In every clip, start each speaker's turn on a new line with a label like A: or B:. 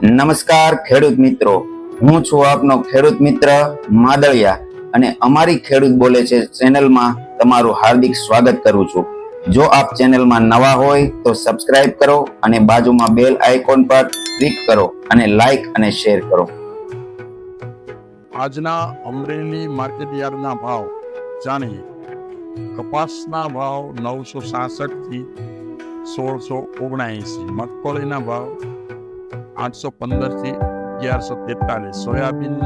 A: નમસ્કાર ખેડૂત મિત્રો. હું છું આપનો ખેડૂત મિત્ર માદળિયા અને અમારી ખેડૂત બોલે છે ચેનલમાં તમારું હાર્દિક સ્વાગત કરું છું. જો આપ ચેનલમાં નવા હોય તો સબસ્ક્રાઇબ કરો અને બાજુમાં બેલ આઇકોન પર ક્લિક કરો અને લાઈક અને શેર કરો.
B: આજના અમરેલી માર્કેટ યાર્ડના ભાવ જાણીએ. કપાસના ભાવ નવસો સાસઠથી સોળસો ઓગણએંસી મગફળીના ભાવ આઠસો પંદરથી અગિયારસો તેતાલીસ સોયાબીન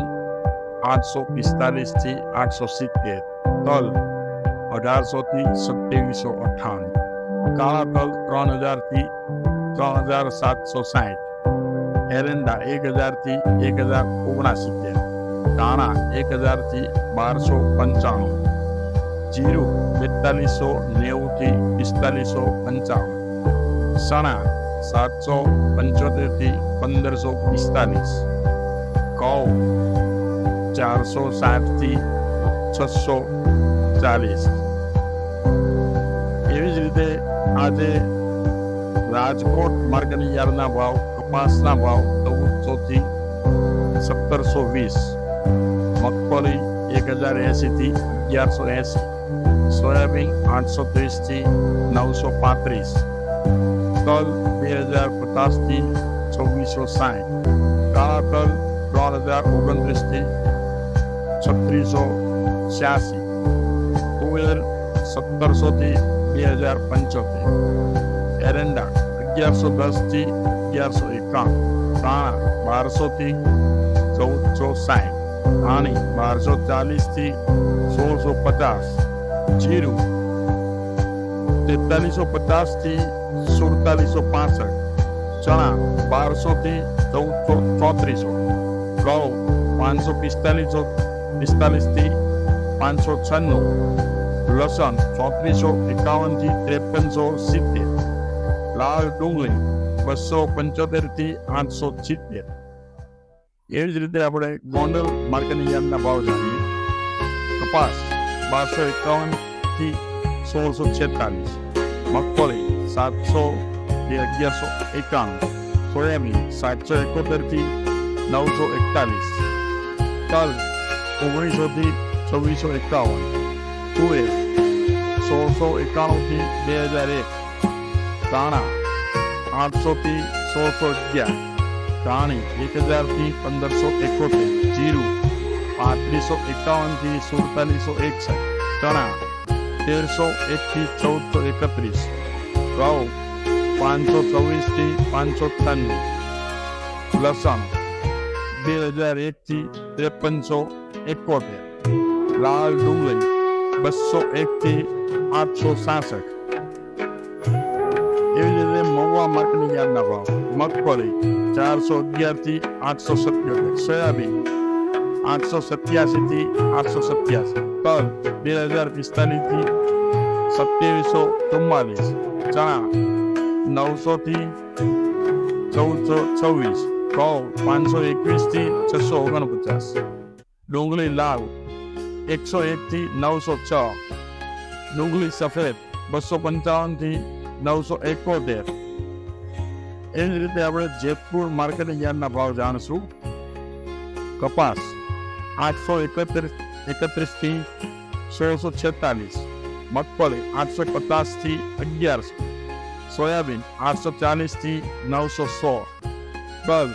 B: આઠસો પિસ્તાલીસથી આઠસો સિત્તેર તલ અઢારસોથી સત્યાવીસો અઠ્ઠાણું કાળા તલ ત્રણ હજારથી ત્રણ હજાર સાતસો સાઠ એરંડા એક હજારથી એક હજાર ઓગણસિત્તેર ધાણા એક હજારથી બારસો પંચાણું જીરું બેતાલીસો નેવુંથી પિસ્તાલીસો પંચાવન સણા સાતસો પંચોતેરથી પંદરસો પિસ્તાલીસ. ઘઉં ચારસો સાઠથી છસો ચાલીસ. એવી જ રીતે આજે રાજકોટ માર્કેટ યાર્ડના ભાવ, કપાસના ભાવ ચૌદસોથી સત્તરસો વીસ. મગફળી એક હજાર એંશીથી અગિયારસો એંશી. સોયાબીન આઠસો ત્રીસથી નવસો પાંત્રીસ. તલ બે હજાર પચાસથી છવ્વીસો સાઠ કાળા તલ ત્રણ હજાર ઓગણત્રીસથી છત્રીસો છ્યાસી કુવેર સત્તરસોથી બે હજાર પંચોતેર એરંડા અગિયારસો દસથી અગિયારસો એકાણું ધાણા બારસોથી ચૌદસો સાઠ ધાણી બારસો ચાલીસથી સોળસો પચાસ જીરું તેતાલીસો પચાસથી સુડતાલીસો પાસઠ, ચણા બારસોથી ચૌદસો ચોત્રીસો ઘઉં પાંચસો પિસ્તાલીસો, પિસ્તાલીસથી પાંચસો છન્નું, લસણ ચોત્રીસો એકાવનથી ત્રેપનસો સિત્તેર, લાલ ડુંગળી બસો પંચોતેરથી આઠસો સિત્તેર. એવી જ રીતે આપણે ગોંડલ માર્કેટની યાદના ભાવ જાણીએ. કપાસ બારસો એકાવનથી સોળસો છેતાલીસ. મગફળી સાતસો કે અગિયારસો એકાણું. સોયાબીન સાતસો એકોતેરથી નવસો એકતાલીસ. તલ ઓગણીસોથી છવ્વીસો એકાવન. તુવેર સોળસો એકાણુંથી બે હજાર એક. ધાણા આઠસોથી સોળસો અગિયાર. ધાણી એક હજારથી પંદરસો એકોતેર. જીરું પાંત્રીસો એકાવનથી સુડતાલીસો એકસઠ. ચણા તેરસો એકથી ચૌદસો એકત્રીસ. ઘઉં પાંચસો ચોવીસથી પાંચસો અઠ્ઠાણું લસણ, બે હજાર એકથી ત્રેપનસો એકોતેર. લાલ ડુંગળી, બસો એકથી આઠસો સાસઠ. એવી જ રીતે મહુવા માર્કેટિંગ યાર્ડના ભાવ. મગફળી, ચારસો અગિયારથી આઠસો સત્યોતેર. સોયાબીન આઠસો સત્યાસીથી આઠસો સત્યાસી તલ બે હજાર પિસ્તાલીસથી સત્યાવીસો ચુમ્માલીસ. ચણા નવસોથી ચૌદસો છવ્વીસ. ઘઉં પાંચસો એકવીસથી છસો ઓગણપચાસ. ડુંગળી લાલ એકસો એકથી નવસો છ. ડુંગળી સફેદ બસો પંચાવનથી નવસો એકોતેર. એ જ રીતે આપણે જેતપુર માર્કેટિંગ યાર્ડના ભાવ જાણશું. કપાસ આઠસો એકત્રીસ એકત્રીસથી સોળસો છેતાલીસ મગફળી આઠસો પચાસથી અગિયારસો સોયાબીન આઠસો ચાલીસથી નવસો સો તલ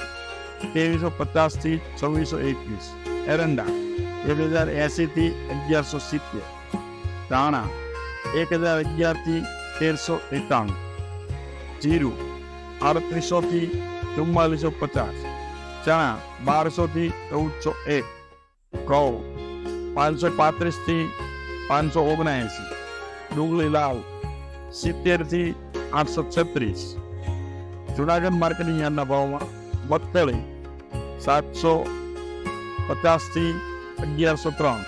B: ત્રેવીસો પચાસથી છવ્વીસો એકવીસ એરંડા એક હજાર એંશીથી અગિયારસો સિત્તેર ધાણા એક હજાર અગિયારથી તેરસો એકાણું જીરું આડત્રીસોથી ચુમ્માલીસો પચાસ ચણા બારસોથી ચૌદસો એક ઘઉં પાંચસો પાંત્રીસથી પાંચસો ઓગણએંસી. ડુંગળી લાલ, સિત્તેરથી આઠસો છત્રીસ. જુનાગઢ માર્કેટિંગ યાર્ડના ભાવમાં મગફળી સાતસો પચાસથી અગિયારસો ત્રણ.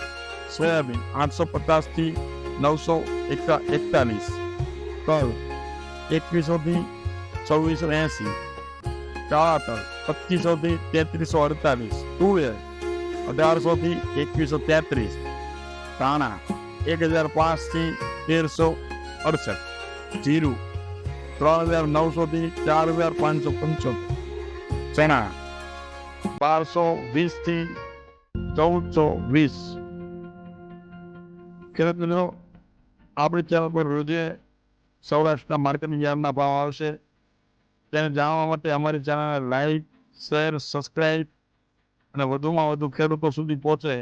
B: સોયાબીન આઠસો પચાસથી નવસો એકતા એકતાલીસ. તલ એકવીસોથી છવ્વીસો એંસી. કાળા તલ પચીસોથી તેત્રીસો અડતાલીસ. તુવેર અઢારસોથી એકવીસો તેત્રીસ. તાણા, એક હજાર પાંચથી તેરસો અડસઠ. જીરું, ત્રણ હજાર નવસોથી ચાર હજાર પાંચસો પંચોતેર. ચણા, બારસો વીસથી ચૌદસો વીસ. ખેડૂત આપણી ચેનલ પર રોજે સૌરાષ્ટ્રના માર્કેટિંગ યાર્ડના ભાવ આવશે. તેને જાણવા માટે અમારી ચેનલને લાઈક, શેર સબસ્ક્રાઈબ અને વધુમાં વધુ ખેડૂતો સુધી પહોંચે